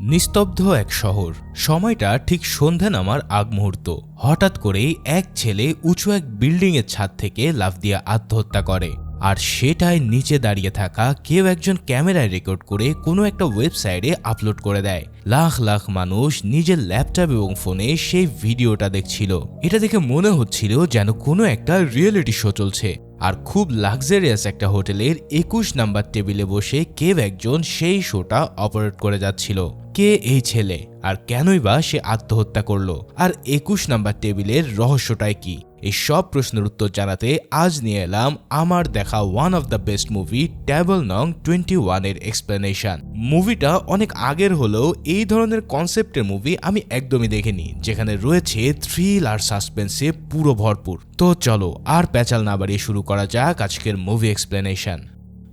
নিস্তব্ধ এক শহর। সময়টা ঠিক সন্ধে নামার আগ মুহূর্ত। হঠাৎ করেই এক ছেলে উঁচু এক বিল্ডিংয়ের ছাদ থেকে লাফ দিয়ে আত্মহত্যা করে। আর সেটাই নিচে দাঁড়িয়ে থাকা কেউ একজন ক্যামেরায় রেকর্ড করে কোনো একটা ওয়েবসাইটে আপলোড করে দেয়। লাখ লাখ মানুষ নিজের ল্যাপটপ এবং ফোনে সেই ভিডিওটা দেখছিল। এটা দেখে মনে হচ্ছিল যেন কোনো একটা রিয়েলিটি শো চলছে। আর খুব লাক্সারিয়াস একটা হোটেলের একুশ নাম্বার টেবিলে বসে কেউ একজন সেই শোটা অপারেট করে যাচ্ছিল। কে এই ছেলে? আর কেনই বা সে আত্মহত্যা করল? আর একুশ নাম্বার টেবিলের রহস্যটাই কি? এই সব প্রশ্নের উত্তর জানাতে আজ নিয়ে এলাম আমার দেখা one of the best movie table নং টোয়েন্টি ওয়ানের এক্সপ্লেনেশন মুভিটা অনেক আগের হলেও এই ধরনের কনসেপ্টের মুভি আমি একদমই দেখিনি, যেখানে রয়েছে থ্রিল আর সাসপেন্সে পুরো ভরপুর। তো চলো, আর প্যাচাল না বাড়িয়ে শুরু করা যাক আজকের মুভি এক্সপ্লেনেশন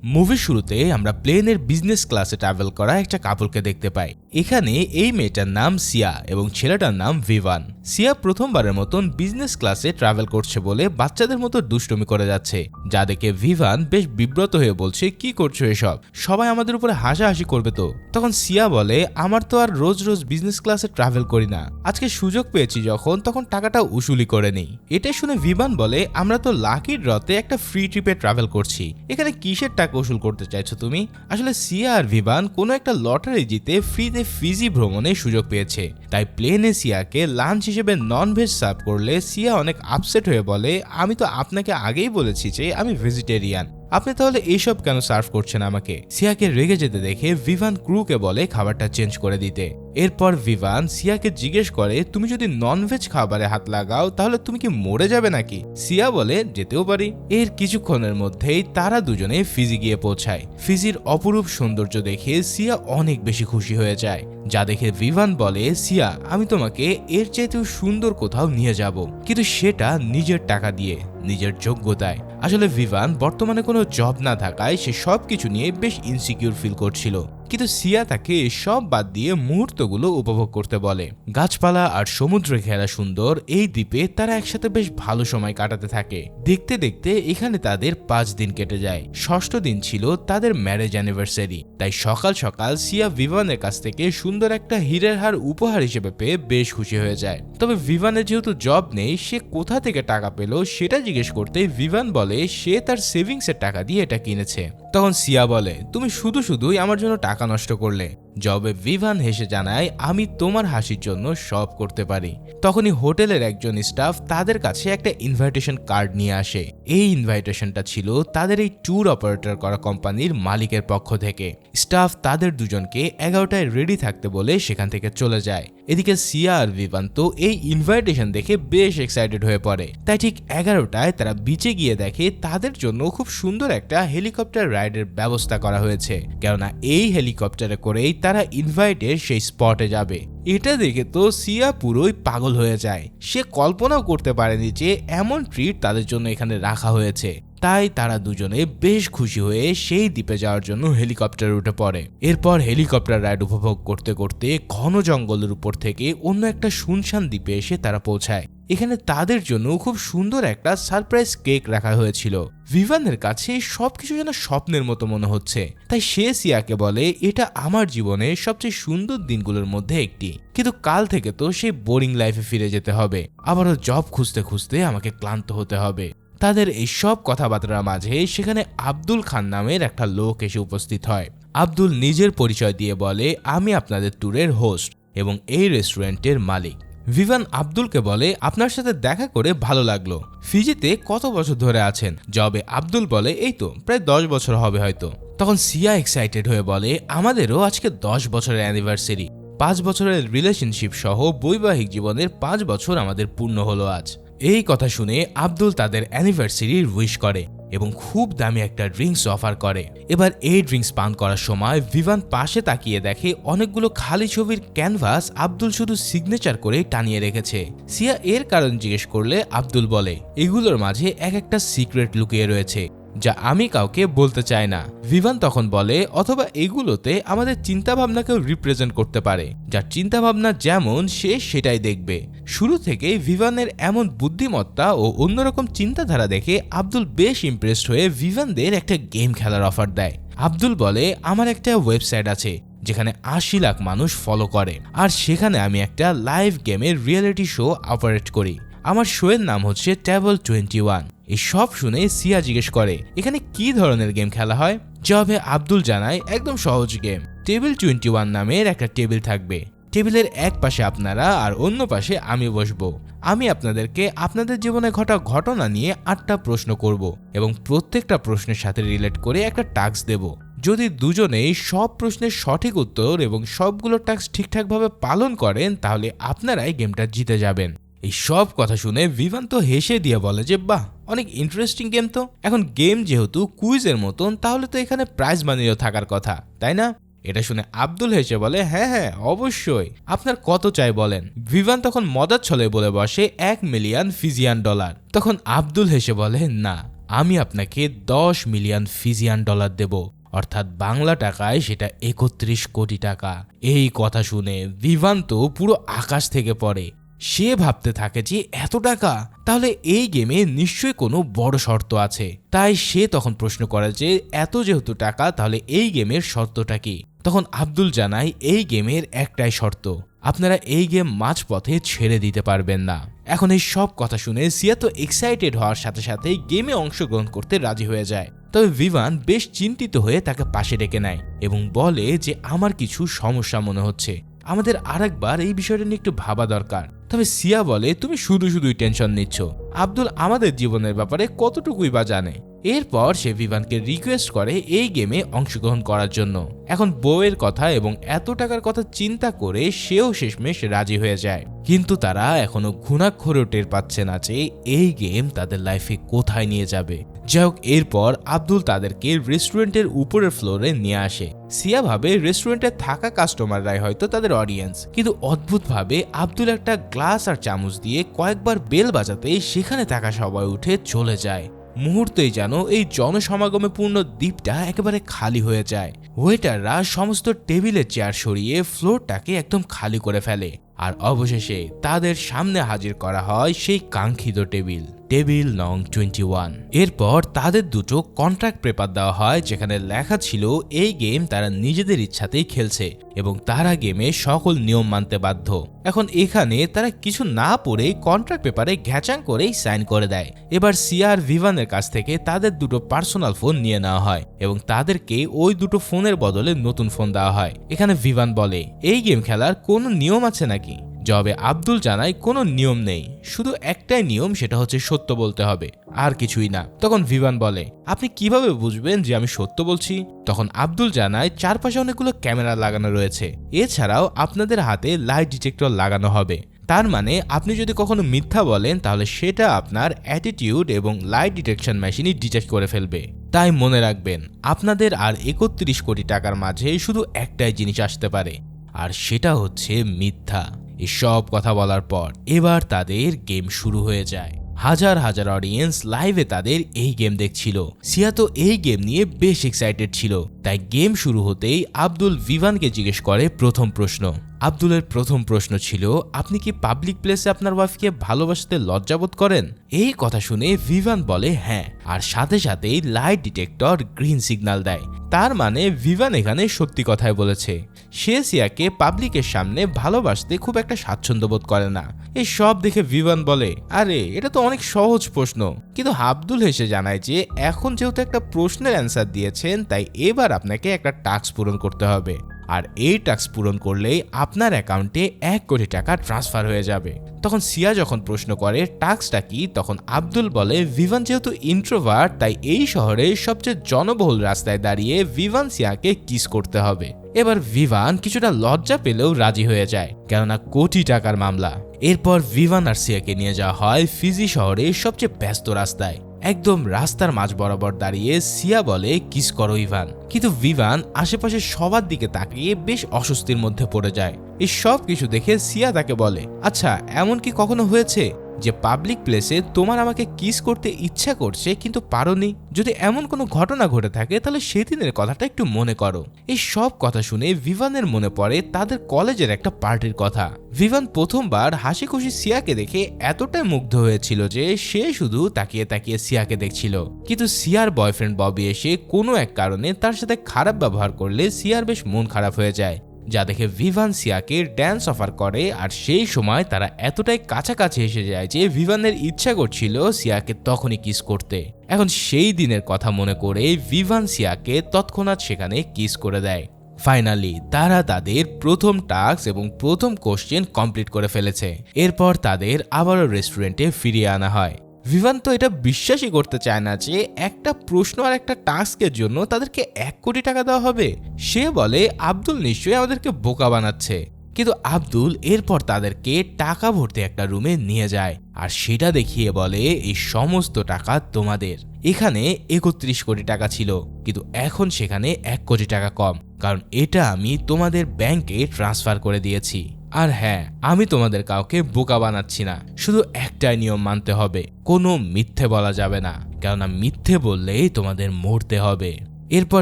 মুভির শুরুতে আমরা প্লেনের বিজনেস ক্লাসে ট্রাভেল করা একটা কাপড়কে দেখতে পাই। এখানে এই মেয়েটার নাম সিয়া এবং ছেলেটার নাম ভিভান। সিয়া প্রথমবারের মতন বিজনেস ক্লাসে ট্রাভেল করছে বলে বাচ্চাদের মতো দুষ্টমি করে যাচ্ছে। যা দেখে ভিভান বেশ বিব্রত হয়ে বলছে, কি করছ এসব? সবাই আমাদের উপরে হাসাহাসি করবে তো? তখন সিয়া বলে, আমার তো আর রোজ রোজ বিজনেস ক্লাসে ট্রাভেল করি না। আজকে সুযোগ পেয়েছি যখন, তখন টাকাটা উসুলি করে নেই। এটা শুনে ভিভান বলে, আমরা তো লাকির রতে একটা ফ্রি ট্রিপে ট্রাভেল করছি। এখানে কিসের টাকা উসুল করতে চাইছো তুমি? আসলে সিয়া আর ভিভান কোনো একটা লটারি জিতে ফ্রিতে ফিজি ভ্রমণের সুযোগ পেয়েছে। তাই প্লেনে সিয়াকে লাঞ্চ হিসেবে নন ভেজ সার্ভ করলে সিয়া অনেক আপসেট হয়ে বলে, আমি তো আপনাকে আগেই বলেছি যে আমি ভেজিটেরিয়ান আপনি তাহলে এইসব কেন সার্ভ করছেন আমাকে? সিয়াকে রেগে যেতে দেখে ভিভান ক্রুকে বলে খাবারটা চেঞ্জ করে দিতে। এরপর ভিভান সিয়াকে জিজ্ঞেস করে, তুমি যদি ননভেজ খাবারে হাত লাগাও, তাহলে তুমি কি মরে যাবে নাকি? সিয়া বলে, যেতেও পারি। এর কিছুক্ষণের মধ্যেই তারা দুজনে ফিজি গিয়ে পৌঁছায়। ফিজির অপরূপ সৌন্দর্য দেখে সিয়া অনেক বেশি খুশি হয়ে যায়। যা দেখে ভিভান বলে, সিয়া, আমি তোমাকে এর চাইতেও সুন্দর কোথাও নিয়ে যাব। কিন্তু সেটা নিজের টাকা দিয়ে, নিজের যোগ্যতায়। আসলে ভিভান বর্তমানে কোনো জব না থাকায় সে সব কিছু নিয়ে বেশ ইনসিকিউর ফিল করছিল। কিন্তু সিয়া তাকে সব বাদ দিয়ে মুহূর্তগুলো উপভোগ করতে বলে। গাছপালা আর সমুদ্রে ঘেরা সুন্দর এই দ্বীপে তারা একসাথে বেশ ভালো সময় কাটাতে থাকে। দেখতে দেখতে এখানে তাদের পাঁচ দিন কেটে যায়। ষষ্ঠ দিন ছিল তাদের ম্যারেজ অ্যানিভার্সারি তাই সকাল সকাল সিয়া ভিভানের কাছ থেকে সুন্দর একটা হীরের হার উপহার হিসেবে পেয়ে বেশ খুশি হয়ে যায়। তবে ভিভানের যেহেতু জব নেই, সে কোথা থেকে টাকা পেল সেটা জিজ্ঞেস করতে ভিভান বলে, সে তার সেভিংসের টাকা দিয়ে এটা কিনেছে। তখন সিয়া বলে, তুমি শুধু শুধুই আমার জন্য টাকা নষ্ট করলে। জবে ভিভান হেসে জানায়, আমি তোমার হাসির জন্য সব করতে পারি। তখনই হোটেলের একজন স্টাফ তাদের কাছে একটা ইনভাইটেশন কার্ড নিয়ে আসে। এই ইনভাইটেশনটা ছিল তাদের এই ট্যুর অপারেটর করা কোম্পানির মালিকের পক্ষ থেকে। স্টাফ তাদের দুজনকে এগারোটায় রেডি থাকতে বলে সেখান থেকে চলে যায়। এদিকে সিয়া আর ভিভান তো এই ইনভাইটেশন দেখে বেশ এক্সাইটেড হয়ে পড়ে। তাই ঠিক এগারোটায় তারা বিচে গিয়ে দেখে তাদের জন্য খুব সুন্দর একটা হেলিকপ্টার রাইডের ব্যবস্থা করা হয়েছে। কেননা এই হেলিকপ্টারে করেই তারা ইনভাইটের সেই স্পটে যাবে। এটা দেখে তো সিয়া পুরোই পাগল হয়ে যায়। সে কল্পনাও করতে পারেনি যে এমন ট্রিট তাদের জন্য এখানে রাখা হয়েছে। তাই তারা দুজনে বেশ খুশি হয়ে সেই দ্বীপে যাওয়ার জন্য হেলিকপ্টারে উঠে পড়ে। এরপর হেলিকপ্টার রাইড উপভোগ করতে করতে ঘন জঙ্গলের উপর থেকে অন্য একটা শুনশান দ্বীপে এসে তারা পৌঁছায়। এখানে তাদের জন্য খুব সুন্দর একটা সারপ্রাইজ কেক রাখা হয়েছিল। ভিভানের কাছে সবকিছু যেন স্বপ্নের মতো মনে হচ্ছে। তাই সে সিয়াকে বলে, এটা আমার জীবনের সবচেয়ে সুন্দর দিনগুলোর মধ্যে একটি। কিন্তু কাল থেকে তো সেই বোরিং লাইফে ফিরে যেতে হবে। আবারও জব খুঁজতে খুঁজতে আমাকে ক্লান্ত হতে হবে। তাদের এই সব কথাবার্তার মাঝে সেখানে আব্দুল খান নামের একটা লোক এসে উপস্থিত হয়। আব্দুল নিজের পরিচয় দিয়ে বলে, আমি আপনাদের ট্যুরের হোস্ট এবং এই রেস্টুরেন্টের মালিক। ভিভান আব্দুলকে বলে, আপনার সাথে দেখা করে ভালো লাগল। ফিজিতে কত বছর ধরে আছেন? জবে আব্দুল বলে, এই তো, প্রায় দশ বছর হবে হয়তো। তখন সিয়া এক্সাইটেড হয়ে বলে, আমাদেরও আজকে দশ বছরের অ্যানিভার্সারি পাঁচ বছরের রিলেশনশিপ সহ বৈবাহিক জীবনের পাঁচ বছর আমাদের পূর্ণ হলো আজ। এই কথা শুনে আব্দুল তাদের অ্যানিভার্সারির উইশ করে। এবং খুব দামি একটা ড্রিঙ্কস অফার করে। এবার এই ড্রিঙ্কস পান করার সময় ভিভান পাশে তাকিয়ে দেখে অনেকগুলো খালি ছবির ক্যানভাস আব্দুল শুধু সিগনেচার করে টানিয়ে রেখেছে। সিয়া এর কারণ জিজ্ঞেস করলে আব্দুল বলে, এগুলোর মাঝে এক একটা সিক্রেট লুকিয়ে রয়েছে, যা আমি কাউকে বলতে চাই না। ভিভান তখন বলে, অথবা এগুলোতে আমাদের চিন্তাভাবনাকেও রিপ্রেজেন্ট করতে পারে, যার চিন্তাভাবনা যেমন সে সেটাই দেখবে। শুরু থেকে ভিভানের এমন বুদ্ধিমত্তা ও অন্যরকম চিন্তাধারা দেখে আব্দুল বেশ ইমপ্রেসড হয়ে ভিভানদের একটা গেম খেলার অফার দেয়। আব্দুল বলে, আমার একটা ওয়েবসাইট আছে, যেখানে আশি লাখ মানুষ ফলো করে। আর সেখানে আমি একটা লাইভ গেমের রিয়েলিটি শো অপারেট করি। আমার শোয়ের নাম হচ্ছে ট্যাবল টোয়েন্টি ওয়ান এই সব শুনে সিয়া জিজ্ঞেস করে, এখানে কি ধরনের গেম খেলা হয়? জবাবে আব্দুল জানায়, একদম সহজ গেম টেবিল টোয়েন্টি ওয়ান নামের একটা টেবিল থাকবে। টেবিলের এক পাশে আপনারা আর অন্য পাশে আমি বসবো। আমি আপনাদেরকে আপনাদের জীবনে ঘটা ঘটনা নিয়ে আটটা প্রশ্ন করব এবং প্রত্যেকটা প্রশ্নের সাথে রিলেট করে একটা টাস্ক দেব। যদি দুজনেই সব প্রশ্নের সঠিক উত্তর এবং সবগুলো টাস্ক ঠিকঠাকভাবে পালন করেন, তাহলে আপনারাই গেমটা জিতে যাবেন। এই সব কথা শুনে ভিভান তো হেসে দিয়ে বলে যে, বাহ, অনেক ইন্টারেস্টিং গেম তো। এখন গেম যেহেতু কুইজের মতন, তাহলে তো এখানে প্রাইজ মানিও থাকার কথা, তাই না? এটা শুনে আব্দুল হেসে বলে হ্যাঁ হ্যাঁ অবশ্যই। আপনার কত চাই বলেন? ভিভান তখন মদার ছলে বলে বসে, এক মিলিয়ন ফিজিয়ান ডলার। তখন আব্দুল হেসে বলে, না, আমি আপনাকে দশ মিলিয়ন ফিজিয়ান ডলার দেব। অর্থাৎ বাংলা টাকায় সেটা একত্রিশ কোটি টাকা। এই কথা শুনে ভিভান তো পুরো আকাশ থেকে পড়ে। সে ভাবতে থাকে যে, এত টাকা? তাহলে এই গেমে নিশ্চয়ই কোনো বড় শর্ত আছে। তাই সে তখন প্রশ্ন করে যে, এত যেহেতু টাকা, তাহলে এই গেমের শর্তটা কি? তখন আব্দুল জানায়, এই গেমের একটাই শর্ত, আপনারা এই গেম মাঝপথে ছেড়ে দিতে পারবেন না। এখন এই সব কথা শুনে সিয়া তো এক্সাইটেড হওয়ার সাথে সাথে গেমে অংশগ্রহণ করতে রাজি হয়ে যায়। তবে ভিভান বেশ চিন্তিত হয়ে তাকে পাশে ডেকে নেয় এবং বলে যে, আমার কিছু সমস্যা মনে হচ্ছে। আমাদের আরেকবার এই বিষয়টা নিয়ে একটু ভাবা দরকার। তবে সিয়া বলে, তুমি শুধু শুধুই টেনশন নিচ্ছ। আব্দুল আমাদের জীবনের ব্যাপারে কতটুকুই বা জানে? এরপর সে ভিভানকে রিকোয়েস্ট করে এই গেমে অংশগ্রহণ করার জন্য। এখন বউয়ের কথা এবং এত টাকার কথা চিন্তা করে সেও শেষমেশ রাজি হয়ে যায়। কিন্তু তারা এখনও ঘুণাক্ষরেও টের পাচ্ছে না যে এই গেম তাদের লাইফে কোথায় নিয়ে যাবে। যাই হোক, এরপর আব্দুল তাদেরকে রেস্টুরেন্টের উপরের ফ্লোরে নিয়ে আসে। সিয়া ভাবে রেস্টুরেন্টে থাকা কাস্টমাররাই হয়তো তাদের অডিয়েন্স কিন্তু অদ্ভুতভাবে আব্দুল একটা গ্লাস আর চামচ দিয়ে কয়েকবার বেল বাজাতে সেখানে থাকা সবাই উঠে চলে যায়। মুহূর্তেই যেন এই জনসমাগমে পূর্ণ দ্বীপটা একেবারে খালি হয়ে যায়। ওয়েটাররা সমস্ত টেবিলের চেয়ার সরিয়ে ফ্লোরটাকে একদম খালি করে ফেলে। আর অবশেষে তাদের সামনে হাজির করা হয় সেই কাঙ্ক্ষিত টেবিল। টেবিল নং টোয়েন্টি ওয়ান। এরপর তাদের দুটো কন্ট্রাক্ট পেপার দেওয়া হয়, যেখানে লেখা ছিল, এই গেম তারা নিজেদের ইচ্ছাতেই খেলছে এবং তারা গেমে সকল নিয়ম মানতে বাধ্য। এখন এখানে তারা কিছু না পড়ে কন্ট্রাক্ট পেপারে ঘ্যাচাং করেই সাইন করে দেয়। এবার সিআর ভিভানের কাছ থেকে তাদের দুটো পার্সোনাল ফোন নিয়ে নেওয়া হয় এবং তাদেরকে ওই দুটো ফোনের বদলে নতুন ফোন দেওয়া হয়। এখানে ভিভান বলে, এই গেম খেলার কোনো নিয়ম আছে নাকি? জবাবে আব্দুল জানায়, কোনো নিয়ম নেই। শুধু একটাই নিয়ম, সেটা হচ্ছে সত্য বলতে হবে, আর কিছুই না। তখন ভিভান বলে, আপনি কীভাবে বুঝবেন যে আমি সত্য বলছি? তখন আব্দুল জানায়, চারপাশে অনেকগুলো ক্যামেরা লাগানো রয়েছে। এছাড়াও আপনাদের হাতে লাইট ডিটেক্টর লাগানো হবে। তার মানে আপনি যদি কখনো মিথ্যা বলেন, তাহলে সেটা আপনার অ্যাটিটিউড এবং লাইট ডিটেকশন মেশিনই ডিটেক্ট করে ফেলবে। তাই মনে রাখবেন, আপনাদের আর একত্রিশ কোটি টাকার মাঝে শুধু একটাই জিনিস আসতে পারে, আর সেটা হচ্ছে মিথ্যা। এসব কথা বলার পর এবার তাদের গেম শুরু হয়ে যায়। হাজার হাজার অডিয়েন্স লাইভে তাদের এই গেম দেখছিল। সিয়া তো এই গেম নিয়ে বেশ এক্সাইটেড ছিল। তাই গেম শুরু হতেই আব্দুল ভিভানকে জিজ্ঞেস করে প্রথম প্রশ্ন। আব্দুলের প্রথম প্রশ্ন ছিল, আপনি কি পাবলিক প্লেসে আপনার ওয়াইফকে ভালোবাসতে লজ্জাবোধ করেন? এই কথা শুনে ভিভান বলে হ্যাঁ। আর সাথে সাথেই লাইট ডিটেক্টর গ্রিন সিগন্যাল দেয়। তার মানে ভিভান এখানে সত্যি কথাই বলেছে, সে সিয়াকে পাবলিকের সামনে ভালোবাসতে খুব একটা স্বাচ্ছন্দ্য বোধ করে না। এই সব দেখে ভিভান বলে, আরে, এটা তো অনেক সহজ প্রশ্ন। কিন্তু আব্দুল হেসে জানায় যে, এখন যেহেতু একটা প্রশ্নের অ্যান্সার দিয়েছেন, তাই এবার আপনাকে একটা টাস্ক পূরণ করতে হবে। আর এই টাস্ক পূরণ করলেই আপনার অ্যাকাউন্টে এক কোটি টাকা ট্রান্সফার হয়ে যাবে। তখন সিয়া যখন প্রশ্ন করে টাস্কটা কি? তখন আব্দুল বলে ভিভান যেহেতু ইন্ট্রোভার্ট তাই এই শহরে সবচেয়ে জনবহুল রাস্তায় দাঁড়িয়ে ভিভান সিয়াকে কিস করতে হবে। এবার ভিভান কিছুটা লজ্জা পেলেও রাজি হয়ে যায়, কেননা কোটি টাকার মামলা। এরপর ভিভান আর সিয়াকে নিয়ে যাওয়া হয় ফিজি শহরে সবচেয়ে ব্যস্ত রাস্তায়। একদম রাস্তার মাঝ বরাবর দাঁড়িয়ে সিয়া বলে, কিস করো ইভান। কিন্তু ভিভান আশেপাশে সবার দিকে তাকিয়ে বেশ অস্বস্তির মধ্যে পড়ে যায়। এই সব কিছু দেখে সিয়া তাকে বলে আচ্ছা এমন কি কখনো হয়েছে? যে পাবলিক প্লেসে তোমার আমাকে কিস করতে ইচ্ছা করছে, কিন্তু পারোনি। যদি এমন কোনো ঘটনা ঘটে থাকে, তাহলে সেদিনের কথাটা একটু মনে করো। এই সব কথা শুনে ভিভানের মনে পড়ে তাদের কলেজের একটা পার্টির কথা। ভিভান প্রথমবার হাসি খুশি সিয়াকে দেখে এতটাই মুগ্ধ হয়েছিল যে সে শুধু তাকিয়ে তাকিয়ে সিয়াকে দেখছিল। কিন্তু সিয়ার বয়ফ্রেন্ড ববি এসে কোনো এক কারণে তার সাথে খারাপ ব্যবহার করলে সিয়ার বেশ মন খারাপ হয়ে যায়। যা দেখে ভিভান সিয়াকে ড্যান্স অফার করে, আর সেই সময় তারা এতটাই কাছাকাছি এসে যায় যে ভিভানের ইচ্ছা করছিল সিয়াকে তখনই কিস করতে। এখন সেই দিনের কথা মনে করে ভিভান সিয়াকে তৎক্ষণাৎ সেখানে কিস করে দেয়। ফাইনালি তারা তাদের প্রথম টাস্ক এবং প্রথম কোশ্চেন কমপ্লিট করে ফেলেছে। এরপর তাদের আবারও রেস্টুরেন্টে ফিরিয়ে আনা হয়। ভিভান তো এটা বিশ্বাসই করতে চায় না যে একটা প্রশ্ন আর একটা টাস্কের জন্য তাদেরকে এক কোটি টাকা দেওয়া হবে। সে বলে, আব্দুল নিশ্চয়ই আমাদেরকে বোকা বানাচ্ছে। কিন্তু আব্দুল এরপর তাদেরকে টাকা ভর্তি একটা রুমে নিয়ে যায় আর সেটা দেখিয়ে বলে, এই সমস্ত টাকা তোমাদের। এখানে একত্রিশ কোটি টাকা ছিল, কিন্তু এখন সেখানে এক কোটি টাকা কম, কারণ এটা আমি তোমাদের ব্যাংকে ট্রান্সফার করে দিয়েছি। আর হ্যাঁ আমি তোমাদের কাউকে বোকা বানাচ্ছি না। শুধু একটাই নিয়ম মানতে হবে, কোনো মিথ্যে বলা যাবে না। কেননা মিথ্যে বললেই তোমাদের মরতে হবে। এরপর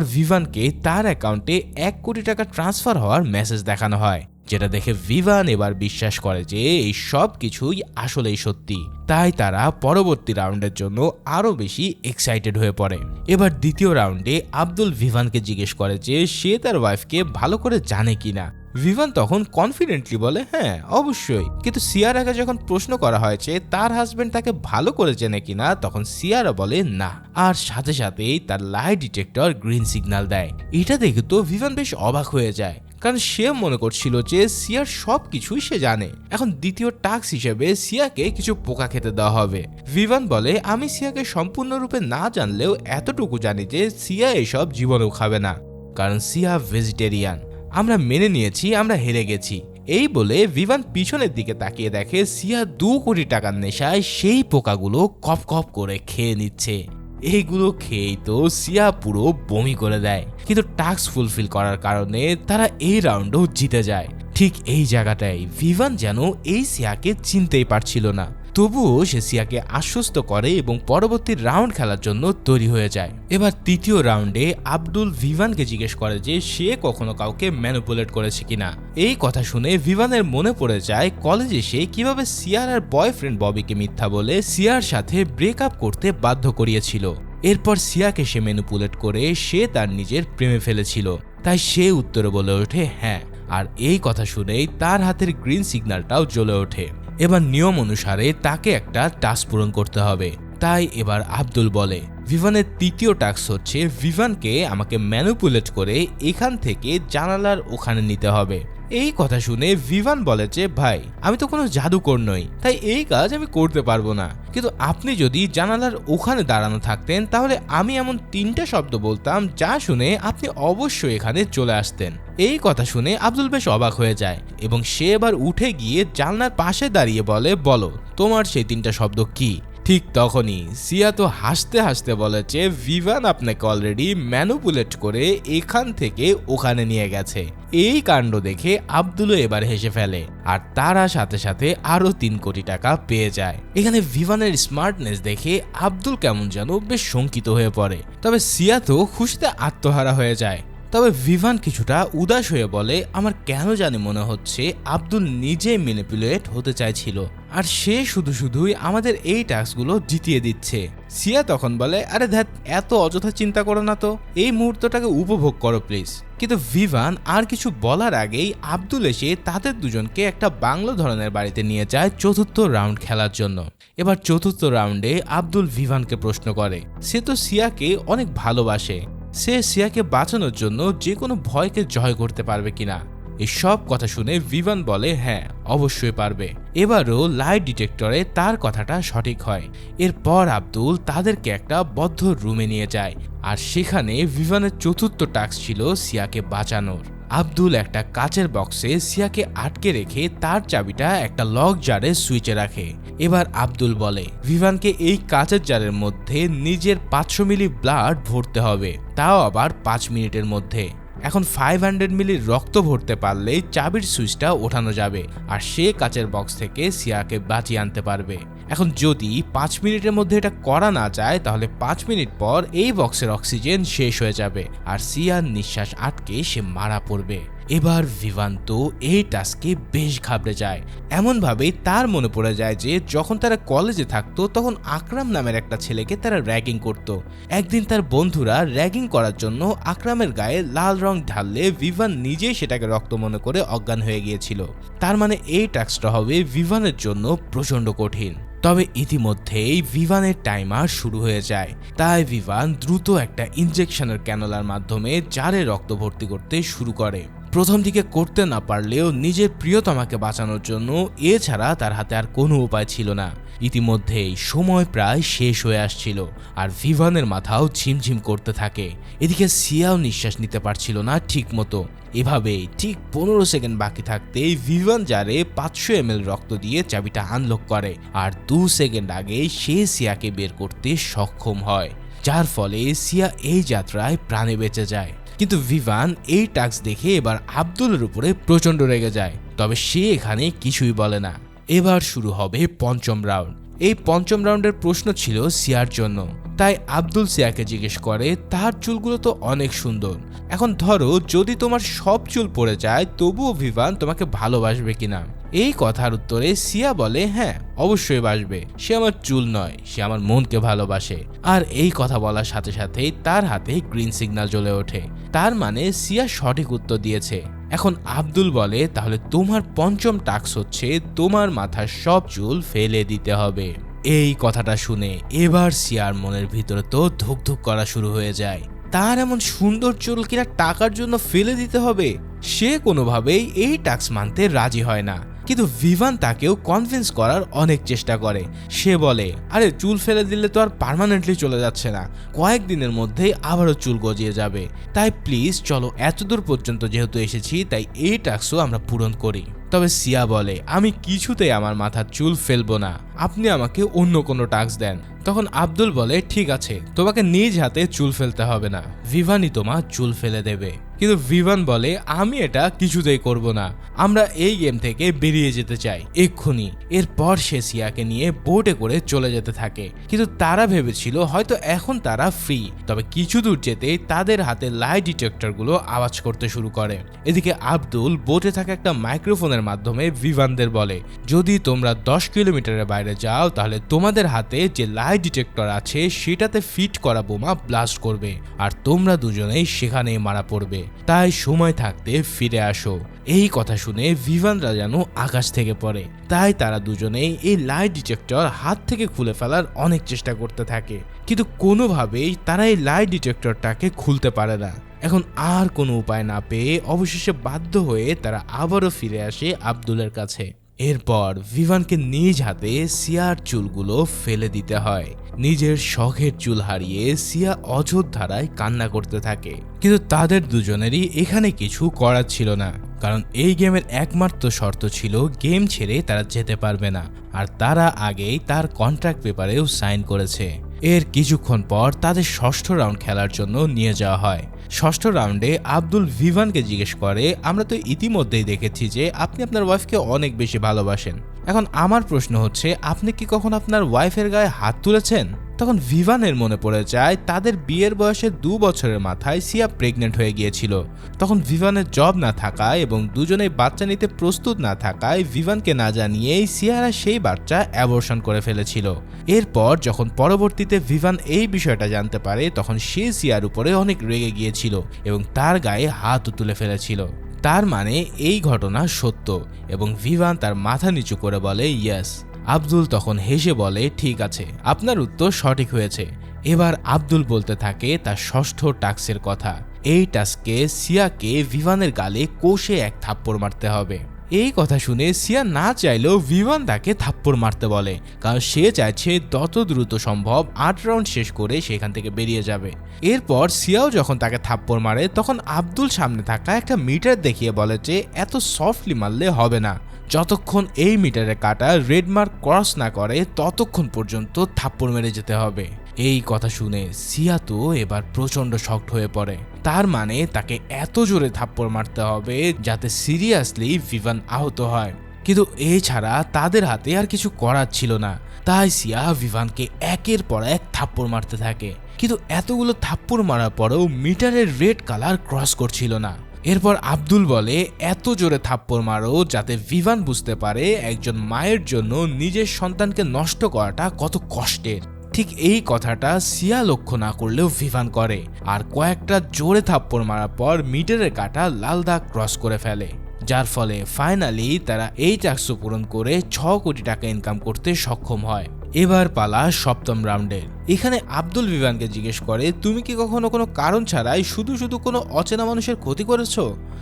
ভিভানকে তার অ্যাকাউন্টে এক কোটি টাকা ট্রান্সফার হওয়ার মেসেজ দেখানো হয়, যেটা দেখে ভিভান এবার বিশ্বাস করে যে এই সব কিছুই আসলেই সত্যি। তাই তারা পরবর্তী রাউন্ডের জন্য আরও বেশি এক্সাইটেড হয়ে পড়ে। এবার দ্বিতীয় রাউন্ডে আব্দুল ভিভানকে জিজ্ঞেস করে যে সে তার ওয়াইফকে ভালো করে জানে কিনা। ভিভান তখন কনফিডেন্টলি বলে হ্যাঁ অবশ্যই। কিন্তু সিয়ারাকে যখন প্রশ্ন করা হয়েছে, তার হাজবেন্ড তাকে ভালো করে চেনে কিনা? তখন সিয়ারা বলে, না। আর সাথে সাথেই তার লাই ডিটেক্টর গ্রিন সিগন্যাল দেয়। এটা দেখে তো ভিভান বেশ অবাক হয়ে যায়, কারণ সে মনে করছিল যে সিয়ার সব কিছুই সে জানে। এখন দ্বিতীয় টাস্ক হিসেবে সিয়াকে কিছু পোকা খেতে দেওয়া হবে। ভিভান বলে, আমি সিয়াকে সম্পূর্ণরূপে না জানলেও এতটুকু জানি যে সিয়া এসব জীবনেও খাবে না, কারণ সিয়া ভেজিটেরিয়ান আমরা মেনে নিয়েছি, আমরা হেরে গেছি। এই বলে ভিভান পিছনের দিকে তাকিয়ে দেখে সিয়া দু কোটি টাকার নেশায় সেই পোকাগুলো কপ কপ করে খেয়ে নিচ্ছে। এইগুলো খেয়েই তো সিয়া পুরো বমি করে দেয়। কিন্তু টাস্ক ফুলফিল করার কারণে তারা এই রাউন্ডও জিতে যায়। ঠিক এই জায়গাটায় ভিভান যেন এই সিয়াকে চিনতেই পারছিল না। তবুও সে সিয়াকে আশ্বস্ত করে এবং পরবর্তী রাউন্ড খেলার জন্য তৈরি হয়ে যায়। এবার তৃতীয় রাউন্ডে আব্দুল ভিভানকে জিজ্ঞেস করে যে সে কখনো কাউকে ম্যানুপুলেট করেছে কিনা। এই কথা শুনে ভিভানের মনে পড়ে যায়, কলেজে সে কীভাবে সিয়ার আর বয়ফ্রেন্ড ববিকে মিথ্যা বলে সিয়ার সাথে ব্রেকআপ করতে বাধ্য করিয়েছিল। এরপর সিয়াকে সে ম্যানুপুলেট করে সে তার নিজের প্রেমে ফেলেছিল। তাই সে উত্তরে বলে ওঠে হ্যাঁ। আর এই কথা শুনেই তার হাতের গ্রিন সিগন্যালটাও জ্বলে ওঠে। এবার নিয়ম অনুসারে তাকে একটা টাস্ক পূরণ করতে হবে। তাই এবার আব্দুল বলে, ভিভানের তৃতীয় টাস্ক হচ্ছে, ভিভানকে আমাকে ম্যানুপুলেট করে এখান থেকে জানালার ওখানে নিতে হবে। এই কথা শুনে ভিভান বলে যে, ভাই, আমি তো কোনো জাদুকর নই, তাই এই কাজ আমি করতে পারব না। কিন্তু আপনি যদি জানালার ওখানে দাঁড়ানো থাকতেন, তাহলে আমি এমন তিনটা শব্দ বলতাম যা শুনে আপনি অবশ্যই এখানে চলে আসতেন। এই কথা শুনে আব্দুল বেশ অবাক হয়ে যায় এবং সে এবার উঠে গিয়ে জানলার পাশে দাঁড়িয়ে বলে, বলো, তোমার সেই তিনটা শব্দ কি? ঠিক তখনই সিয়া তো হাসতে হাসতে বলেছে ভিভান আপনাকে অলরেডি ম্যানুপুলেট করে এখান থেকে ওখানে নিয়ে গেছে। এই কাণ্ড দেখে আব্দুলও এবার হেসে ফেলে আর তারা সাথে সাথে আরও তিন কোটি টাকা পেয়ে যায়। এখানে ভিভানের স্মার্টনেস দেখে আব্দুল কেমন যেন বেশ শঙ্কিত হয়ে পড়ে। তবে সিয়া তো খুশিতে আত্মহারা হয়ে যায়। তবে ভিভান কিছুটা উদাস হয়ে বলে, আমার কেন জানি মনে হচ্ছে আব্দুল নিজেই ম্যানিপুলেট হতে চাইছিল। আর সে শুধু শুধুই আমাদের এই টাস্কগুলো জিতিয়ে দিচ্ছে। সিয়া তখন বলে, আরে ধ্যাত, এত অযথা চিন্তা করো না তো। এই মুহূর্তটাকে উপভোগ করো, প্লিজ। কিন্তু ভিভান আর কিছু বলার আগেই আব্দুল এসে তাদের দুজনকে একটা বাংলো ধরনের বাড়িতে নিয়ে যায় চতুর্থ রাউন্ড খেলার জন্য। এবার চতুর্থ রাউন্ডে আব্দুল ভিভানকে প্রশ্ন করে। সে তো সিয়াকে অনেক ভালোবাসে। সে সিয়াকে বাঁচানোর জন্য যে কোনো ভয়কে জয় করতে পারবে কিনা। এসব সব কথা শুনে ভিভান বলে হ্যাঁ অবশ্যই পারবে। এবারও লাইট ডিটেক্টরে তার কথাটা সঠিক হয়। এরপর আব্দুল তাদেরকে একটা বদ্ধ রুমে নিয়ে যায়। আর সেখানে ভিভানের চতুর্থ টাস্ক ছিল সিয়াকে বাঁচানোর। আব্দুল একটা কাচের বক্সে সিয়াকে আটকে রেখে তার চাবিটা একটা লক জারে সুইচে রাখে। এবার আব্দুল বলে, ভিভানকে এই কাচের জারের মধ্যে নিজের পাঁচশো মিলি ব্লাড ভরতে হবে। তাও আবার পাঁচ মিনিটের মধ্যে। এখন ফাইভ হান্ড্রেড মিলির রক্ত ভরতে পারলেই চাবির সুইচটা ওঠানো যাবে, আর সে কাচের বক্স থেকে সিয়াকে বাঁচিয়ে আনতে পারবে। এখন যদি পাঁচ মিনিটের মধ্যে এটা করা না যায়, তাহলে পাঁচ মিনিট পর এই বক্সের অক্সিজেন শেষ হয়ে যাবে আর সিয়ার নিঃশ্বাস আটকে সে মারা পড়বে। এবার ভিভান্ত এই টাস্কে বেশ ঘাবড়ে যায়। এমনভাবেই তার মনে পড়ে যায় যে, যখন তারা কলেজে থাকতো, তখন আকরাম নামের একটা ছেলেকে তারা র্যাগিং করত। একদিন তার বন্ধুরা র্যাগিং করার জন্য আকরামের গায়ে লাল রং ঢাললে ভিভান নিজেই সেটাকে রক্ত মনে করে অজ্ঞান হয়ে গিয়েছিল। তার মানে এই টাস্কটা হবে ভিভানের জন্য প্রচণ্ড কঠিন। তবে ইতিমধ্যেই ভিভানের টাইমার শুরু হয়ে যায়। তাই ভিভান দ্রুত একটা ইনজেকশনের ক্যানোলার মাধ্যমে জারে রক্ত ভর্তি করতে শুরু করে। প্রথম দিকে করতে না পারলেও নিজের প্রিয়তমাকে বাঁচানোর জন্য এছাড়া তার হাতে আর কোনো উপায় ছিল না। ইতিমধ্যেই সময় প্রায় শেষ হয়ে আসছিল আর ভিভানের মাথাও ঝিমঝিম করতে থাকে। এদিকে সিয়াও নিঃশ্বাস নিতে পারছিল না ঠিক মতো এভাবেই ঠিক পনেরো সেকেন্ড বাকি থাকতেই ভিভান জারে পাঁচশো এম রক্ত দিয়ে চাবিটা আনলক করে আর দু সেকেন্ড আগে সে সিয়াকে বের করতে সক্ষম হয়, যার ফলে সিয়া এই যাত্রায় প্রাণে বেঁচে যায়। কিন্তু ভিভান এই টাস্ক দেখে এবার আব্দুলের উপরে প্রচণ্ড রেগে যায়। তবে সে এখানে কিছুই বলে না। এবার শুরু হবে পঞ্চম রাউন্ড। এই পঞ্চম রাউন্ডের প্রশ্ন ছিল সিয়ার জন্য। তাই আব্দুল সিয়াকে জিজ্ঞেস করে তার চুলগুলো তো অনেক সুন্দর। এখন ধরো, যদি তোমার সব চুল পড়ে যায়, তবুও ভিভান তোমাকে ভালোবাসবে কিনা? এই কথার উত্তরে সিয়া বলে হ্যাঁ অবশ্যই বাসবে। সে আমার চুল নয়, সে আমার মনকে ভালোবাসে। আর এই কথা বলার সাথে সাথেই তার হাতে গ্রিন সিগন্যাল জ্বলে ওঠে। তার মানে সিয়া সঠিক উত্তর দিয়েছে। এখন আব্দুল বলে, তাহলে তোমার পঞ্চম টাস্ক হচ্ছে তোমার মাথার সব চুল ফেলে দিতে হবে। এই কথাটা শুনে এবার সিয়ার মনের ভিতরে তো ধুকধুক করা শুরু হয়ে যায়। তার এমন সুন্দর চুল কিনা টাকার জন্য ফেলে দিতে হবে? সে কোনোভাবেই এই টাক্স মানতে রাজি হয় না। কিন্তু ভিভান তাকেও কনভিন্স করার অনেক চেষ্টা করে। সে বলে, আরে, চুল ফেলে দিলে তো আর পার্মানেন্টলি চলে যাচ্ছে না। কয়েকদিনের মধ্যেই আবারও চুল গজিয়ে যাবে। তাই প্লিজ চলো, এতদূর পর্যন্ত যেহেতু এসেছি, তাই এই টাস্কও আমরা পূরণ করি। তবে সিয়া বলে, আমি কিছুতেই আমার মাথার চুল ফেলব না। আপনি আমাকে অন্য কোনো টাস্ক দেন। তখন আব্দুল বলে, ঠিক আছে, তোমাকে নিজ হাতে চুল ফেলতে হবে না। ভিভানই তোমার চুল ফেলে দেবে। কিন্তু ভিভান বলে, আমি এটা কিছুতেই করব না। আমরা এই গেম থেকে বেরিয়ে যেতে চাই, এক্ষুনি। এরপর সে সিয়াকে নিয়ে বোটে করে চলে যেতে থাকে। কিন্তু তারা ভেবেছিল, হয়তো এখন তারা ফ্রি তবে কিছু দূর যেতেই তাদের হাতে লাই ডিটেক্টরগুলো আওয়াজ করতে শুরু করে। এদিকে আব্দুল বোটে থাকা একটা মাইক্রোফোনের মাধ্যমে ভিভানদের বলে, যদি তোমরা দশ কিলোমিটারের বাইরে যাও, তাহলে তোমাদের হাতে যে লাই ডিটেক্টর আছে, সেটাতে ফিট করা বোমা ব্লাস্ট করবে। আর তোমরা দুজনেই সেখানেই মারা পড়বে। তাই সময় থাকতে ফিরে আসো। এই কথা শুনে ভিভানরা যেন আকাশ থেকে পড়ে। তাই তারা দুজনেই এই লাই ডিটেক্টর হাত থেকে খুলে ফেলার অনেক চেষ্টা করতে থাকে। কিন্তু কোনোভাবেই তারা এই লাই ডিটেক্টরটাকে খুলতে পারে না। এখন আর কোনো উপায় না পেয়ে অবশেষে বাধ্য হয়ে তারা আবারও ফিরে আসে আব্দুলের কাছে। এরপর ভিভানকে নিজ হাতে সিয়ার চুলগুলো ফেলে দিতে হয়। নিজের শখের চুল হারিয়ে সিয়া অযোধ্য ধারায় কান্না করতে থাকে। কিন্তু তাদের দুজনেরই এখানে কিছু করার ছিল না। কারণ এই গেমের একমাত্র শর্ত ছিল গেম ছেড়ে তারা যেতে পারবে না। আর তারা আগেই তার কন্ট্রাক্ট পেপারেও সাইন করেছে। এর কিছুক্ষণ পর তাদের ষষ্ঠ রাউন্ড খেলার জন্য নিয়ে যাওয়া হয়। ষষ্ঠ রাউন্ডে আব্দুল ভিভানকে জিজ্ঞেস করে, আমরা তো ইতিমধ্যেই দেখেছি যে আপনি আপনার ওয়াইফকে অনেক বেশি ভালোবাসেন। এখন আমার প্রশ্ন হচ্ছে, আপনি কি কখন আপনার ওয়াইফের গায়ে হাত তুলেছেন? তখন ভিভানের মনে পড়ে যায়, তাদের বিয়ের বয়সে দু বছরের মাথায় সিয়া প্রেগনেন্ট হয়ে গিয়েছিল। তখন ভিভানের জব না থাকায় এবং দুজনেই বাচ্চা নিতে প্রস্তুত না থাকায় ভিভানকে না জানিয়েই সিয়ারা সেই বাচ্চা অ্যাবর্শন করে ফেলেছিল। এরপর যখন পরবর্তীতে ভিভান এই বিষয়টা জানতে পারে, তখন সে সিয়ার উপরে অনেক রেগে গিয়েছিল এবং তার গায়ে হাতও তুলে ফেলেছিল। তার মানে এই ঘটনা সত্য এবং ভিভান তার মাথা নিচু করে বলে ইয়েস আব্দুল তখন হেসে বলে, ঠিক আছে, আপনার উত্তর সঠিক হয়েছে। এবার আব্দুল বলতে থাকে তার ষষ্ঠ টাস্কের কথা। এই টাস্কে সিয়াকে ভিভানের গালে কোষে এক থাপ্পড় মারতে হবে। এই কথা শুনে সিয়া না চাইলেও ভিভান তাকে থাপ্পড় মারতে বলে, কারণ সে চাইছে তত দ্রুত সম্ভব আট রাউন্ড শেষ করে সেখান থেকে বেরিয়ে যাবে। এরপর সিয়াও যখন তাকে থাপ্পড় মারে, তখন আব্দুল সামনে থাকা একটা মিটার দেখিয়ে বলে যে, এত সফটলি মারলে হবে না। যতক্ষণ এই মিটারে কাটা রেড মার্ক ক্রস না করে, ততক্ষণ পর্যন্ত থাপ্পড় মেরে যেতে হবে। এই কথা শুনে সিয়া তো এবার প্রচণ্ড শক্ট হয়ে পড়ে। তার মানে তাকে এত জোরে থাপ্পড় মারতে হবে যাতে সিরিয়াসলি ভিভান আহত হয়। কিন্তু এছাড়া তাদের হাতে আর কিছু করার ছিল না। তাই সিয়া ভিভানকে একের পর এক থাপ্পড় মারতে থাকে। কিন্তু এতগুলো থাপ্পড় মারার পরেও মিটারের রেড কালার ক্রস করছিল না। এরপর আব্দুল বলে, এত জোরে থাপ্পড় মারো যাতে ভিভান বুঝতে পারে একজন মায়ের জন্য নিজের সন্তানকে নষ্ট করাটা কত কষ্টের। ঠিক এই কথাটা সিয়া লক্ষ্য না করলেও ভিভান করে আর কয়েকটা জোরে থাপ্পড় মারার পর মিটারের কাটা লাল দাগ ক্রস করে ফেলে, যার ফলে ফাইনালি তারা এই টাস্ক পূরণ করে ছ কোটি টাকা ইনকাম করতে সক্ষম হয়। এবার পালা সপ্তম রাউন্ডের এখানে আব্দুল বিভানকে জিজ্ঞেস করে, তুমি কি কখনো কোনো কারণ ছাড়াই শুধু শুধু কোনো অচেনা মানুষের ক্ষতি করেছ?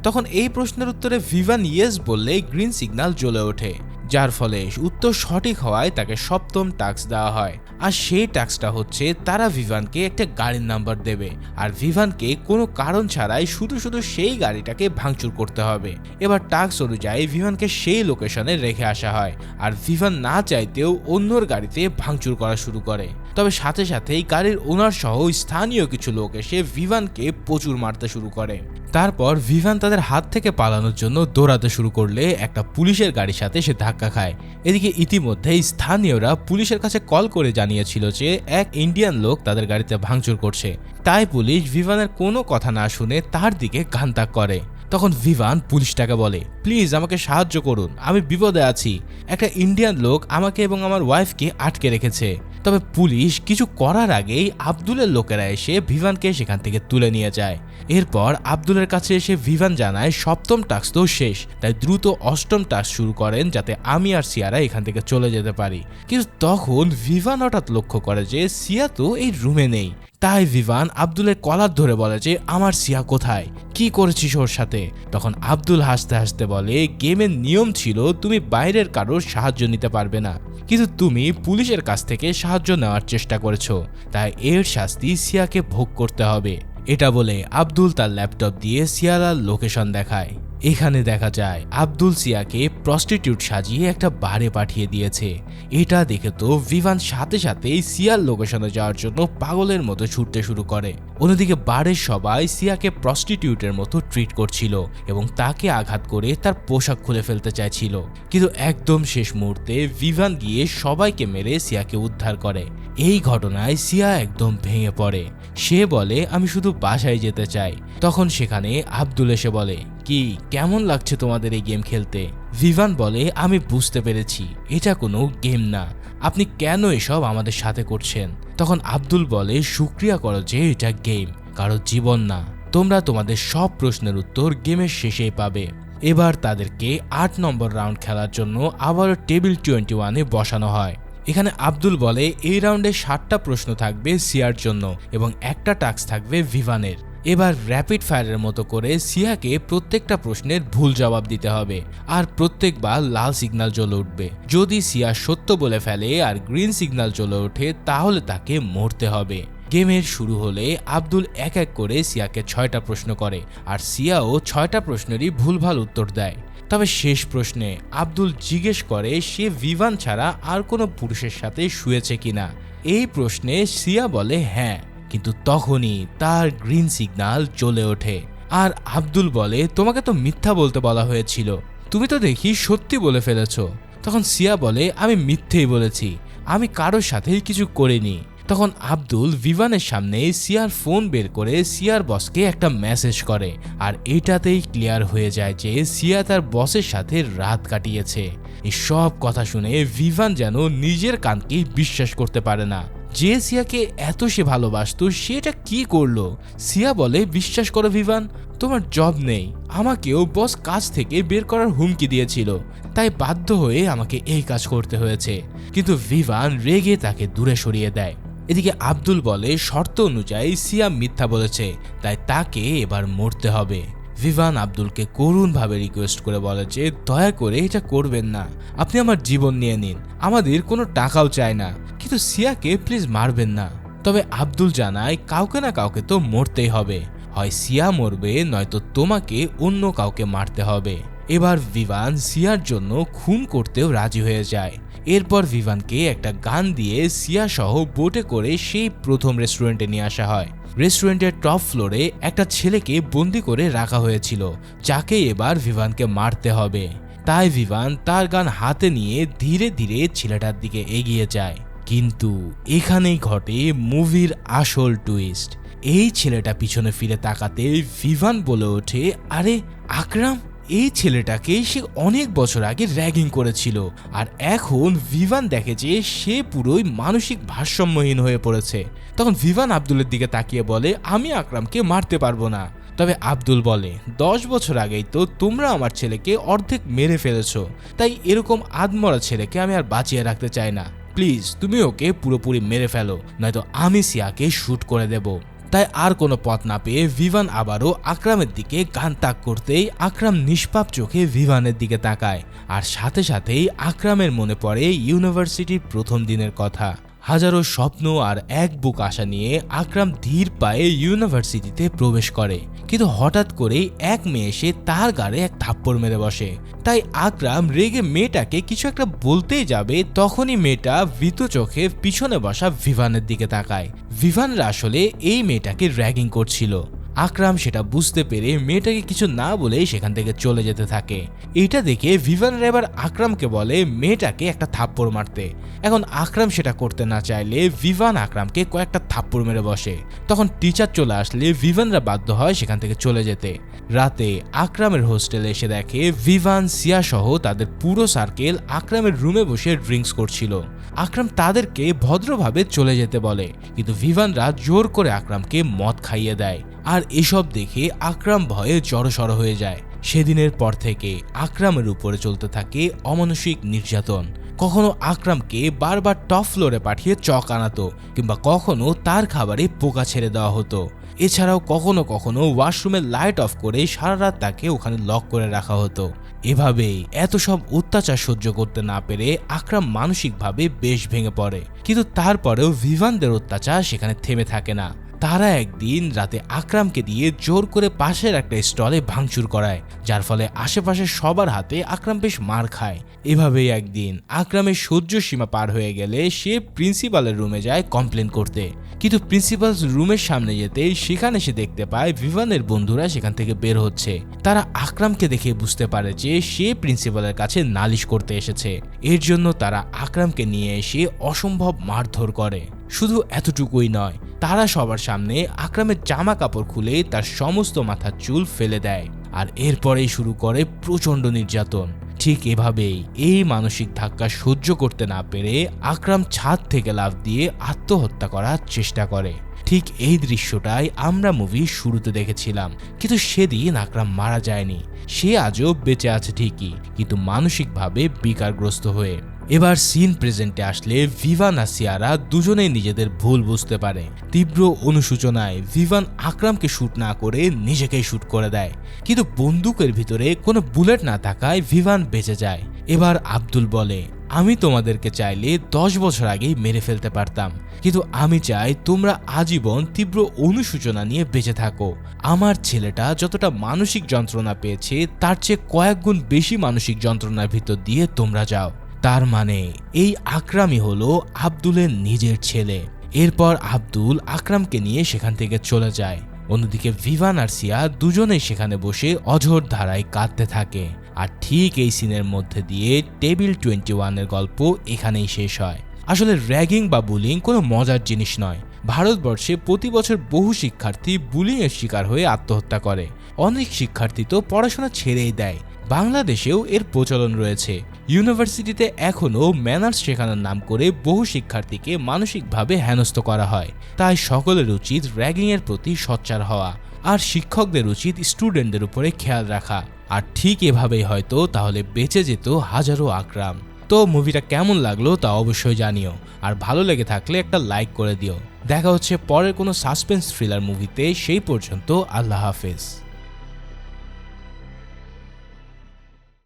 তখন এই প্রশ্নের উত্তরে ভিভান ইয়েস বললে গ্রিন সিগন্যাল জ্বলে ওঠে, যার ফলে উত্তর সঠিক হওয়ায় তাকে সপ্তম টাস্ক দেওয়া হয়। আর সেই টাস্কটা হচ্ছে তারা ভিভানকে একটা গাড়ির নাম্বার দেবে। আর ভিভানকে কোনো কারণ ছাড়াই শুধু শুধু সেই গাড়িটাকে ভাঙচুর করতে হবে। এবার টাস্ক অনুযায়ী ভিভানকে সেই লোকেশনে রেখে আসা হয়। আর ভিভান না চাইতেও অন্যর গাড়িতে ভাঙচুর করা শুরু করে। তবে সাথে সাথেই গাড়ির ওনার সহ স্থানীয় কিছু লোক এসে ভিভানকে প্রচুর মারতে শুরু করে। তারপর ভিভান তাদের হাত থেকে পালানোর জন্য দৌড়াতে শুরু করলে একটা পুলিশের গাড়ির সাথে সে ধাক্কা খায়। এদিকে ইতিমধ্যেই স্থানীয়রা পুলিশের কাছে কল করে জানিয়েছিল যে এক ইন্ডিয়ান লোক তাদের গাড়িতে ভাঙচুর করছে। তাই পুলিশ ভিভানের কোনো কথা না শুনে তার দিকে ঘান্তাক করে। তখন ভিভান পুলিশটাকে বলে, প্লিজ আমাকে সাহায্য করুন, আমি বিপদে আছি। একটা ইন্ডিয়ান লোক আমাকে এবং আমার ওয়াইফকে আটকে রেখেছে। তবে পুলিশ কিছু করার আগেই আব্দুলের লোকেরা এসে ভিভানকে সেখান থেকে তুলে নিয়ে যায়। এরপর আব্দুলের কাছে এসে ভিভান জানায়, সপ্তম টাস্ক তো শেষ, তাই দ্রুত অষ্টম টাস্ক শুরু করেন যাতে আমি আর সিয়ারা এখান থেকে চলে যেতে পারি। কিন্তু তখন ভিভান হঠাৎ লক্ষ্য করে যে সিয়া তো এই রুমে নেই। তাই ভিভান আব্দুলের কলার ধরে বলে যে, আমার সিয়া কোথায়? কি করেছিস ওর সাথে? তখন আব্দুল হাসতে হাসতে বলে, গেমের নিয়ম ছিল, তুমি বাইরের কারোর সাহায্য নিতে পারবে না। কিন্তু তুমি পুলিশের কাছ থেকে সাহায্য নেওয়ার চেষ্টা করেছ। তাই এর শাস্তি সিয়াকে ভোগ করতে হবে। এটা বলে আব্দুল তার ল্যাপটপ দিয়ে সিয়ারার লোকেশন দেখায়। এখানে দেখা যায়, আব্দুল সিয়াকে প্রস্টিটিউট সাজিয়ে একটা বারে পাঠিয়ে দিয়েছে। এটা দেখে তো ভিভান সাথে সাথেই সিয়ার লোকেশনে যাওয়ার জন্য পাগলের মতো ছুটতে শুরু করে। অন্যদিকে বারের সবাই সিয়াকে প্রস্টিটিউটের মতো ট্রিট করছিল এবং তাকে আঘাত করে তার পোশাক খুলে ফেলতে চাইছিল। কিন্তু একদম শেষ মুহূর্তে ভিভান গিয়ে সবাইকে মেরে সিয়াকে উদ্ধার করে। এই ঘটনায় সিয়া একদম ভেঙে পড়ে। সে বলে, আমি শুধু বাসায় যেতে চাই। তখন সেখানে আব্দুল এসে বলে কি? কেমন লাগছে তোমাদের এই গেম খেলতে? ভিভান বলে, আমি বুঝতে পেরেছি। এটা কোনো গেম না। আপনি কেন এসব আমাদের সাথে করছেন? তখন আব্দুল বলে, শুক্রিয়া করো যে এটা গেম কারও জীবন না। তোমরা তোমাদের সব প্রশ্নের উত্তর গেমের শেষেই পাবে। এবার তাদেরকে আট নম্বর রাউন্ড খেলার জন্য আবারও টেবিল টোয়েন্টি ওয়ানে বসানো হয়। এখানে আব্দুল বলে, এই রাউন্ডে ষাটটা প্রশ্ন থাকবে সিয়ার জন্য এবং একটা টাস্ক থাকবে ভিভানের। এবার র্যাপিড ফায়ারের মতো করে সিয়াকে প্রত্যেকটা প্রশ্নের ভুল জবাব দিতে হবে। আর প্রত্যেকবার লাল সিগন্যাল জ্বলে উঠবে। যদি সিয়া সত্য বলে ফেলে আর গ্রিন সিগন্যাল জ্বলে ওঠে, তাহলে তাকে মরতে হবে। গেমের শুরু হলে আব্দুল এক এক করে সিয়াকে ছয়টা প্রশ্ন করে, আর সিয়াও ছয়টা প্রশ্নেরই ভুলভাল উত্তর দেয়। তবে শেষ প্রশ্নে আব্দুল জিজ্ঞেস করে সে ভিভান ছাড়া আর কোনো পুরুষের সাথে শুয়েছে কিনা। এই প্রশ্নে সিয়া বলে হ্যাঁ। কিন্তু তখনই তার গ্রিন সিগন্যাল চলে ওঠে। আর আব্দুল বলে, তোমাকে তো মিথ্যা বলতে বলা হয়েছিল। তুমি তো দেখি সত্যি বলে ফেলেছ। তখন সিয়া বলে, আমি মিথ্যেই বলেছি। আমি কারোর সাথেই কিছু করিনি। তখন আব্দুল ভিভানের সামনে সিয়ার ফোন বের করে সিয়ার বসকে একটা মেসেজ করে। আর এটাতেই ক্লিয়ার হয়ে যায় যে সিয়া তার বসের সাথে রাত কাটিয়েছে। এই সব কথা শুনে ভিভান যেন নিজের কানকেই বিশ্বাস করতে পারে না। যে সিয়াকে এত সে ভালোবাসতো সেটা কি করল? সিয়া বলে, বিশ্বাস করো ভিভান, তোমার জব নেই। আমাকেও বস কাজ থেকে বের করার হুমকি দিয়েছিল। তাই বাধ্য হয়ে আমাকে এই কাজ করতে হয়েছে। কিন্তু ভিভান রেগে তাকে দূরে সরিয়ে দেয়। এদিকে আব্দুল বলে, শর্ত অনুযায়ী সিয়া মিথ্যা বলেছে, তাই তাকে এবার মরতে হবে। ভিভান আব্দুলকে করুণভাবে রিকোয়েস্ট করে বলে যে, দয়া করে এটা করবেন না। আপনি আমার জীবন নিয়ে নিন। আমাদের কোনো টাকাও চায় না। কিন্তু সিয়াকে প্লিজ মারবেন না। তবে আব্দুল জানায়, কাউকে না কাউকে তো মরতেই হবে। হয় সিয়া মরবে, নয়তো তোমাকে অন্য কাউকে মারতে হবে। এবার ভিভান সিয়ার জন্য খুন করতেও রাজি হয়ে যায়। এরপর ভিভানকে একটা গান দিয়ে সিয়া সহ বোটে করে সেই প্রথম রেস্টুরেন্টে নিয়ে আসা হয়। রেস্টুরেন্টের টপ ফ্লোরে একটা ছেলেকে বন্দি করে রাখা হয়েছিল, যাকে এবার ভিভানকে মারতে হবে। তাই ভিভান তার গান হাতে নিয়ে ধীরে ধীরে ছেলেটার দিকে এগিয়ে যায়। কিন্তু এখানেই ঘটে মুভির আসল টুইস্ট এই ছেলেটা পিছনে ফিরে তাকাতে ভিভান বলে ওঠে, আরে, আকরাম, এই ছেলেটাকে সে অনেক বছর আগে র্যাগিং করেছিল। আর এখন ভিভান দেখে যে সে পুরোই মানসিক ভারসাম্যহীন হয়ে পড়েছে তখন ভিভান আব্দুলের দিকে তাকিয়ে বলে, আমি আকরামকে মারতে পারব না তবে আব্দুল বলে, দশ বছর আগেই তো তোমরা আমার ছেলেকে অর্ধেক মেরে ফেলেছো। তাই এরকম আদমরা ছেলেকে আমি আর বাঁচিয়ে রাখতে চাই না। প্লিজ, তুমি ওকে পুরোপুরি মেরে ফেলো, নয়তো আমি সিয়াকে শ্যুট করে দেব। তাই আর কোনো পথ না পেয়ে ভিভান আবারও আকরামের দিকে গান তাক করতেই আকরাম নিষ্পাপ চোখে ভিভানের দিকে তাকায়। আর সাথে সাথেই আকরামের মনে পড়ে ইউনিভার্সিটির প্রথম দিনের কথা। হাজারো স্বপ্ন আর এক বুক আশা নিয়ে আকরাম ধীর পায়ে ইউনিভার্সিটিতে প্রবেশ করে। কিন্তু হঠাৎ করেই এক মেয়ে এসে তার গাড়ে এক থাপ্পড় মেরে বসে। তাই আকরাম রেগে মেয়েটাকে কিছু একটা বলতেই যাবে, তখনই মেয়েটা ভীত চোখে পিছনে বসা ভিভানের দিকে তাকায়। ভিভানরা আসলে এই মেয়েটাকে র্যাগিং করছিল। আকরাম সেটা বুঝতে পেরে মেয়েটাকে কিছু না বলেই সেখান থেকে চলে যেতে থাকে। এটা দেখে ভিভান এবার আকরামকে বলে, মেয়েটাকে একটা থাপ্পড় মারতে। এখন আকরাম সেটা করতে না চাইলে ভিভান আকরামকে কয়েকটা থাপ্পড় মেরে বসে। তখন টিচার চলে আসলে ভিভানরা বাধ্য হয় সেখান থেকে চলে যেতে। রাতে আকরামের হোস্টেলে এসে দেখে ভিভান, সিয়া সহ তাদের পুরো সার্কেল আকরামের রুমে বসে ড্রিঙ্কস করছিল। আকরাম তাদেরকে ভদ্রভাবে চলে যেতে বলে, কিন্তু ভিভানরা জোর করে আকরামকে মদ খাইয়ে দেয়। আর এসব দেখে আকরাম ভয়ে জড়সড় হয়ে যায়। সেদিনের পর থেকে আকরামের উপরে চলতে থাকে অমানসিক নির্যাতন। কখনো আকরামকে বারবার টপ ফ্লোরে পাঠিয়ে চক আনাতো কিংবা কখনো তার খাবারে পোকা ছেড়ে দেওয়া হতো। এছাড়াও কখনো কখনো ওয়াশরুমের লাইট অফ করে সারা রাত তাকে ওখানে লক করে রাখা হতো। এভাবেই এত সব অত্যাচার সহ্য করতে না পেরে আকরাম মানসিকভাবে বেশ ভেঙে পড়ে। কিন্তু তারপরেও ভিভানদের অত্যাচার সেখানে থেমে থাকে না। তারা একদিন রাতে আকরামকে দিয়ে জোর করে পাশের একটা স্টলে ভাঙচুর করায়, যার ফলে আশেপাশে সবার হাতে আকরাম বেশ মার খায়। এভাবেই একদিন আকরামের সহ্য সীমা পার হয়ে গেলে সে প্রিন্সিপালের রুমে যায় কমপ্লেন করতে। কিন্তু প্রিন্সিপাল রুমের সামনে যেতে সেখানে সে দেখতে পায় ভিভানের বন্ধুরা সেখান থেকে বের হচ্ছে। তারা আকরামকে দেখে বুঝতে পারে যে সে প্রিন্সিপালের কাছে নালিশ করতে এসেছে। এর জন্য তারা আকরামকে নিয়ে এসে অসম্ভব মারধর করে। শুধু এতটুকুই নয় তারা সবার সামনে আকরামের জামা কাপড় খুলে তার সমস্ত মাথার চুল ফেলে দেয় আর এরপরেই শুরু করে প্রচণ্ড নির্যাতন। ঠিক এভাবেই এই মানসিক ধাক্কা সহ্য করতে না পেরে আকরাম ছাদ থেকে লাফ দিয়ে আত্মহত্যা করার চেষ্টা করে। ঠিক এই দৃশ্যটাই আমরা মুভি শুরুতে দেখেছিলাম, কিন্তু সেদিন আকরাম মারা যায়নি। সে আজও বেঁচে আছে ঠিকই, কিন্তু মানসিকভাবে বিকারগ্রস্ত হয়ে। এবার সিন প্রেজেন্টে আসলে ভিভান আর সিয়ারা দুজনেই নিজেদের ভুল বুঝতে পারে। তীব্র অনুশোচনায় ভিভান আকরামকে শ্যুট না করে নিজেকেই শ্যুট করে দেয়। কিন্তু বন্দুকের ভিতরে কোনো বুলেট না থাকায় ভিভান বেঁচে যায়। এবার আব্দুল বলে, আমি তোমাদেরকে চাইলে দশ বছর আগেই মেরে ফেলতে পারতাম। কিন্তু আমি চাই তোমরা আজীবন তীব্র অনুশোচনা নিয়ে বেঁচে থাকো। আমার ছেলেটা যতটা মানসিক যন্ত্রণা পেয়েছে, তার চেয়ে কয়েক গুণ বেশি মানসিক যন্ত্রণার ভিতর দিয়ে তোমরা যাও। তার মানে এই আকরামই হলো আব্দুলের নিজের ছেলে। এরপর আব্দুল আকরামকে নিয়ে সেখান থেকে চলে যায়। অন্যদিকে ভিভান আর সিয়া দুজনেই সেখানে বসে অঝোর ধারায় কাঁদতে থাকে। আর ঠিক এই সিনের মধ্যে দিয়ে টেবিল টোয়েন্টি ওয়ানের গল্প এখানেই শেষ হয়। আসলে র্যাগিং বা বুলিং কোনো মজার জিনিস নয়। ভারতবর্ষে প্রতি বছর বহু শিক্ষার্থী বুলিংয়ের শিকার হয়ে আত্মহত্যা করে। অনেক শিক্ষার্থী তো পড়াশোনা ছেড়েই দেয়। বাংলাদেশেও এর প্রচলন রয়েছে। ইউনিভার্সিটিতে এখনও ম্যানার্স শেখানোর নাম করে বহু শিক্ষার্থীকে মানসিকভাবে হেনস্থ করা হয়। তাই সকলের উচিত র্যাগিংয়ের প্রতি সচ্চার হওয়া আর শিক্ষকদের উচিত স্টুডেন্টদের উপরে খেয়াল রাখা। আর ঠিক এভাবেই হয়তো তাহলে বেঁচে যেত হাজারো আকরাম। তো মুভিটা কেমন লাগল তা অবশ্যই জানিও। আর ভালো লেগে থাকলে একটা লাইক করে দিও। দেখা হচ্ছে পরের কোনো সাসপেন্স থ্রিলার মুভিতে। সেই পর্যন্ত আল্লাহ হাফেজ।